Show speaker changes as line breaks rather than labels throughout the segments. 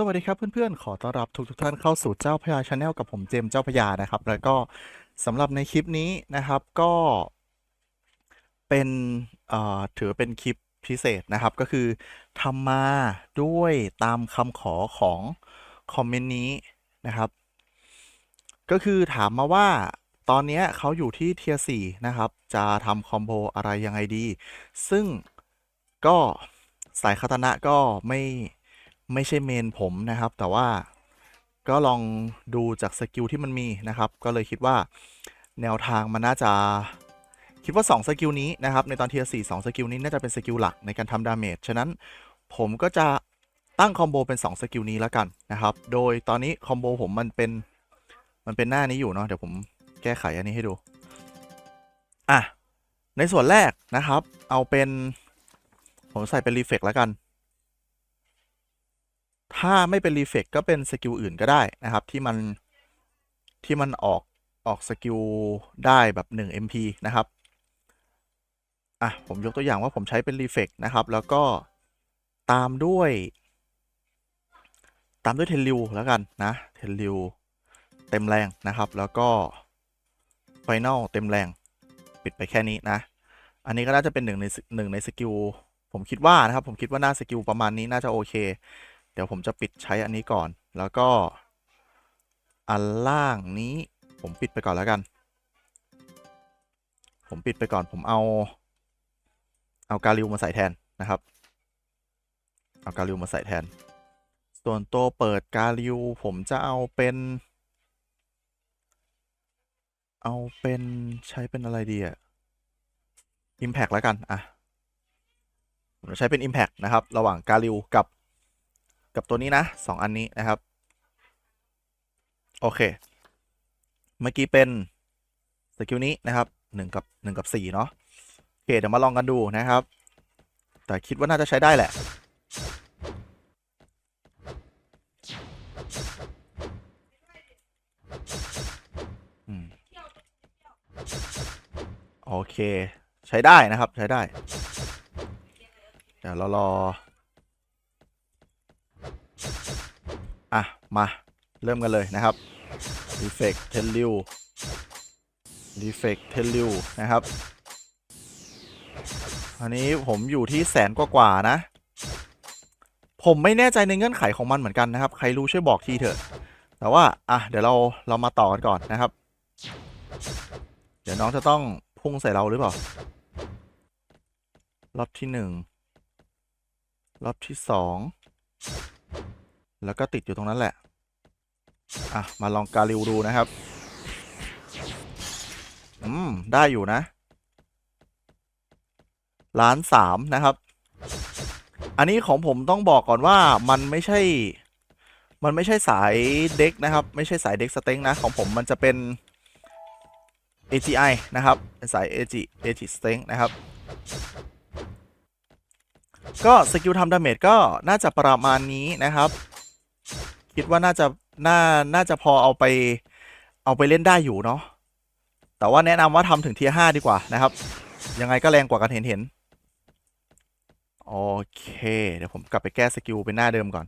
สวัสดีครับเพื่อนๆ ขอต้อนรับทุกทุกๆท่านเข้าสู่เจ้าพญาชาแนลกับผมเจมส์เจ้าพญานะครับ แล้วก็สำหรับในคลิปนี้นะครับก็เป็นถือเป็นคลิปพิเศษนะครับ ก็คือทำมาด้วยตามคำขอของคอมเมนต์นี้นะครับ ก็คือถามมาว่าตอนนี้เขาอยู่ที่เทียร์สี่นะครับ จะทำคอมโบอะไรยังไงดี ซึ่งก็สายคาตานะก็ไม่ ไม่ใช่เมนผมนะครับ แต่ว่าก็ลองดูจากสกิลที่มันมีนะครับ ก็เลยคิดว่าแนวทางมันน่าจะคิดว่า 2 สกิลนี้นะครับ ในตอนเทียร์สี่สองสกิลนี้น่าจะเป็นสกิลหลักในการทำดาเมจ ฉะนั้นผมก็จะตั้งคอมโบเป็น 2 สกิลนี้แล้วกันนะครับ โดยตอนนี้คอมโบผมมันเป็นมันเป็นหน้านี้อยู่เนาะ เดี๋ยวผมแก้ไขอันนี้ให้ดู อะ ในส่วนแรกนะครับ เอาเป็นผมใส่เป็นรีเฟกแล้วกัน ถ้าไม่เป็นรีเฟกก็เป็นสกิลอื่นก็ได้นะครับ ที่มันที่มันออกออกสกิลได้แบบ 1 MP นะครับ อะ ผมยกตัวอย่างว่าผมใช้เป็นรีเฟกนะครับ แล้วก็ตามด้วย ตามด้วยเทนริวแล้วกันนะเทนริวเต็มแรงนะครับ แล้วก็ไฟแนลเต็มแรง ปิดไปแค่นี้นะ อันนี้ก็น่าจะเป็นหนึ่งในหนึ่งในสกิลผมคิดว่านะครับ ผมคิดว่าหน้าสกิลประมาณนี้น่าจะโอเค ดี๋ยวผมจะปิดใช้อันนี้ก่อน แล้วก็ อันล่างนี้ผมปิดไปก่อนแล้วกัน ผมปิดไปก่อนผมเอา เอาการิวมาใส่แทนนะครับ เอาการิวมาใส่แทน ส่วนตัวเปิดการิวผมจะเอาเป็น เอาเป็นใช้เป็นอะไรดีอะ Impact แล้วกัน อะ ผมจะใช้เป็น Impact นะครับ ระหว่างการิวกับ กับตัวนี้นะสองอันนี้นะครับ โอเค เมื่อกี้เป็นสกิลนี้นะครับหนึ่งกับหนึ่งกับสี่เนาะโอเคเดี๋ยวมาลองกันดูนะครับ แต่คิดว่าน่าจะใช้ได้แหละโอเค ใช้ได้นะครับใช้ได้ เดี๋ยวเรารอ อะ มา เริ่มกันเลยนะครับ Reflect t e l u Reflect t e l u นะครับ อันนี้ผมอยู่ที่แสนกว่าๆนะ ผมไม่แน่ใจในเงื่อนไขของมันเหมือนกันนะครับ ใครรู้ช่วยบอกทีเถอะ แต่ว่า อะ เดี๋ยวเราเรามาต่อกันก่อนนะครับ เดี๋ยวน้องจะต้องพุ่งใส่เราหรือเปล่ารอบที่หนึ่งรอบที่สอง แล้วก็ติดอยู่ตรงนั้นแหละ อะ มาลองการิวดูนะครับ อืม ได้อยู่นะ ล้านสามนะครับ อันนี้ของผมต้องบอกก่อนว่ามันไม่ใช่ มันไม่ใช่สายเด็กนะครับ ไม่ใช่สายเด็กสเต็งนะ ของผมมันจะเป็น AGI นะครับ เป็นสาย AG AG Strength นะครับ ก็สกิลทำดาเมจก็น่าจะประมาณนี้นะครับ คิดว่าน่าจะน่าน่าจะพอเอาไปเอาไปเล่นได้อยู่เนาะแต่ว่าแนะนำว่าทำถึงเทียห้าดีกว่านะครับ ยังไงก็แรงกว่ากันเห็นเห็นโอเค เดี๋ยวผมกลับไปแก้สกิลเป็นหน้าเดิมก่อน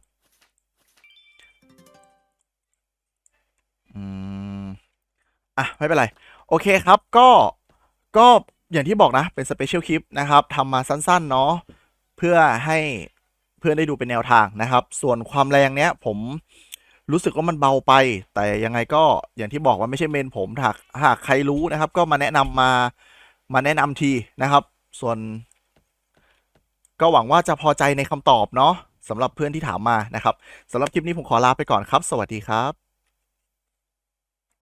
อืม อะ ไม่เป็นไร โอเคครับ ก็ ก็อย่างที่บอกนะ เป็นสเปเชียลคลิปนะครับ ทำมาสั้น ๆ เนาะ เพื่อให้ เพื่อนได้ดูเป็นแนวทางนะครับ ส่วนความแรงเนี้ยผมรู้สึกว่ามันเบาไป แต่ยังไงก็อย่างที่บอกว่าไม่ใช่เมนผมหากหากใครรู้นะครับ ก็มาแนะนำมามาแนะนำทีนะครับ ส่วน ก็หวังว่าจะพอใจในคำตอบเนาะสำหรับเพื่อนที่ถามมานะครับสำหรับคลิปนี้ผมขอลาไปก่อนครับ สวัสดีครับ